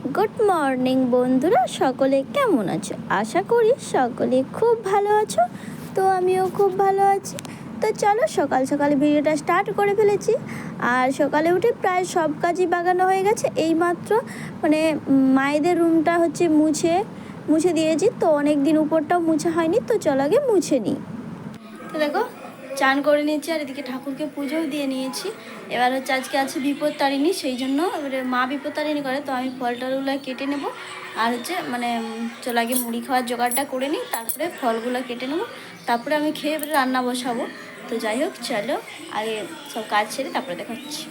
Good morning বন্ধুরা, সকলে কেমন আছো? আশা করি সকলে খুব ভালো আছো, তো আমিও খুব ভালো আছি। তো চলো, সকাল সকাল ভিডিওটা স্টার্ট করে ফেলেছি। আর সকালে উঠে প্রায় সব কাজই বাগানো হয়ে গেছে। এইমাত্র মানে মায়েদের রুমটা হচ্ছে মুছে মুছে দিয়েছি। তো অনেক দিন উপরটাও মুছে হয়নি, তো চলো আগে মুছে নিই। তো দেখো চান করে নিয়েছি আর এদিকে ঠাকুরকে পুজোও দিয়ে নিয়েছি। এবার হচ্ছে আজকে আছে বিপদ তারিণী, সেই জন্য এবারে মা বিপদ তারিণী করে, তো আমি ফল টলগুলো কেটে নেব। আর হচ্ছে মানে চলো আগে মুড়ি খাওয়ার জোগাড়টা করে নিই, তারপরে ফলগুলো কেটে নেব। তারপরে আমি খেয়ে এবারে রান্না বসাবো। তো যাই হোক, চলো আগে সব কাজ ছেড়ে তারপরে দেখাচ্ছি।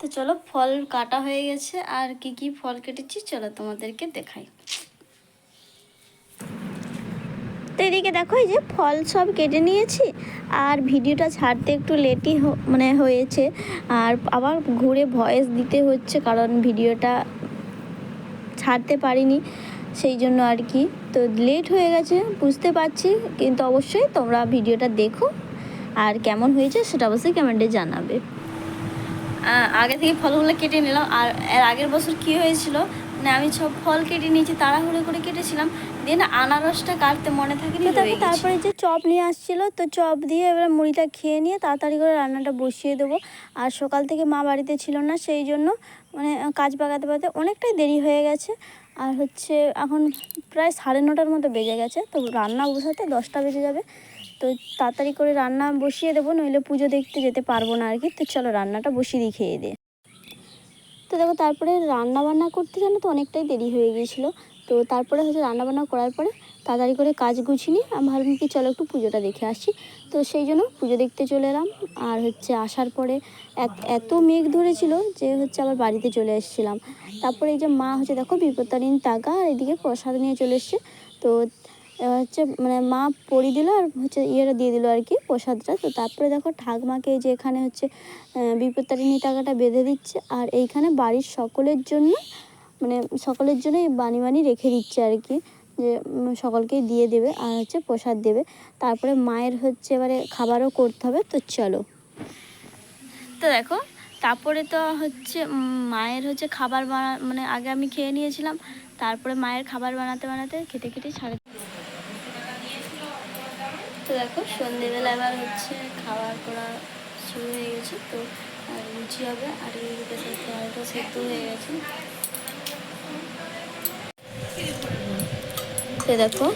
তো চলো, ফল কাটা হয়ে গেছে। আর কি কি ফল কেটেছি, চলো তোমাদেরকে দেখাই তো এদিকে দেখো, এই যে ফল সব কেটে নিয়েছি, আর ভিডিওটা ছাড়তে একটু লেটই মানে হয়েছে। আর আবার ঘুরে ভয়েস দিতে হচ্ছে, কারণ ভিডিওটা ছাড়তে পারিনি, সেই জন্য আর কি। তো লেট হয়ে গেছে, বুঝতে পারছি, কিন্তু অবশ্যই তোমরা ভিডিওটা দেখো, আর কেমন হয়েছে সেটা অবশ্যই কমেন্টে জানাবে। আগে থেকে ফলগুলো কেটে নিলাম, আর এর আগের বছর কি হয়েছিল মানে আমি সব ফল কেটে নিয়েছি তাড়াহুড়ো করে কেটেছিলাম। দিয়ে না আনারসটা কাটতে মনে রয়ে গেছে। তারপরে যে চপ নিয়ে আসছিল তো চপ দিয়ে এবার মুড়িটা খেয়ে নিয়ে তাড়াতাড়ি করে রান্নাটা বসিয়ে দেবো। আর সকাল থেকে মা বাড়িতে ছিল না সেই জন্য মানে কাজ পাকাতে পাকাতে অনেকটাই দেরি হয়ে গেছে। আর হচ্ছে এখন প্রায় সাড়ে নটার মতো বেজে গেছে তো রান্না বসাতে দশটা বেজে যাবে। তো তাড়াতাড়ি করে রান্না বসিয়ে দেবো নইলে পুজো দেখতে যেতে পারব না আর কি। তো চলো রান্নাটা বসিয়ে দিই খেয়ে দিয়ে। তো দেখো, তারপরে রান্না বান্না করতে জানো তো অনেকটাই দেরি হয়ে গিয়েছিল। তো তারপরে হচ্ছে রান্নাবান্না করার পরে তাড়াতাড়ি করে কাজ গুছিয়ে নিই আমি ভাবলাম কি চলো একটু পুজোটা দেখে আসি। তো সেই জন্য পুজো দেখতে চলে এলাম। আর হচ্ছে আসার পরে এত মেঘ ধরেছিল যে হচ্ছে আবার বাড়িতে চলে এসেছিলাম। তারপরে এই যে মা হচ্ছে দেখো বিপত্তারিণ টাকা আর এদিকে প্রসাদ নিয়ে চলে এসছে। তো এবার হচ্ছে মানে মা পরি দিল আর হচ্ছে ইয়েটা দিয়ে দিল আর কি প্রসাদটা। তো তারপরে দেখো ঠাকমাকে যে এখানে হচ্ছে বিপত্তারিণী টাকাটা বেঁধে দিচ্ছে আর এইখানে বাড়ির সকলের জন্য মানে সকলের জন্য বানি বানি রেখে দিচ্ছে আর কি, যে সকলকেই দিয়ে দেবে আর হচ্ছে প্রসাদ দেবে। তারপরে মায়ের হচ্ছে এবারে খাবারও করতে হবে, তো চলো। তো দেখো, তারপরে তো হচ্ছে মায়ের হচ্ছে খাবার বানা মানে আগে আমি খেয়ে নিয়েছিলাম, তারপরে মায়ের খাবার বানাতে বানাতে খেতে খেতে সাড়ে তো দেখো, সন্ধেবেলা আবার হচ্ছে খাবার করা শুরু হয়ে গেছে, তো আর লুচি হবে, আর এইদিকে সেদ্ধ হয়ে গেছে। তো দেখো,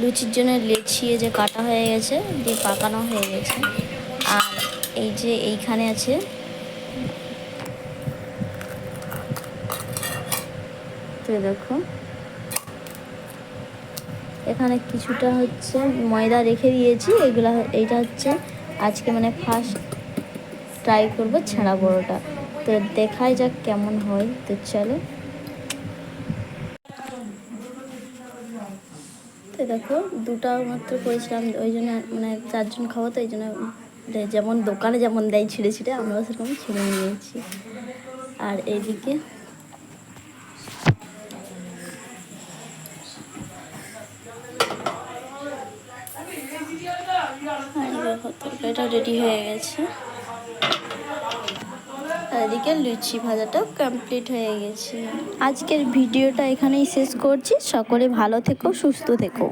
লুচির জন্য লেচিয়ে যে কাটা হয়ে গেছে, দিয়ে পাকানো হয়ে গেছে। আর এই যে এইখানে আছে, তো দেখো এখানে কিছুটা হচ্ছে ময়দা রেখে দিয়েছি, এগুলা এইটা হচ্ছে আজকে মানে ফার্স্ট ট্রাই করব ছেঁড়া বড়োটা তো দেখাই যাক কেমন হয়, তো চলো। তো দেখো দুটা মাত্র করেছিলাম, ওই জন্য মানে চারজন খাব, তো ওই জন্য যেমন দোকানে যেমন দেয় ছিঁড়ে ছিঁড়ে, আমরাও সেরকম ছিঁড়ে নিয়েছি। আর এইদিকে তরকারিটা রেডি হয়ে গেছে। এদিকে লুচি ভাজাটাও কমপ্লিট হয়ে গেছে। আজকের ভিডিওটা এখানেই শেষ করছি। সকলে ভালো থেকো, সুস্থ থেকো।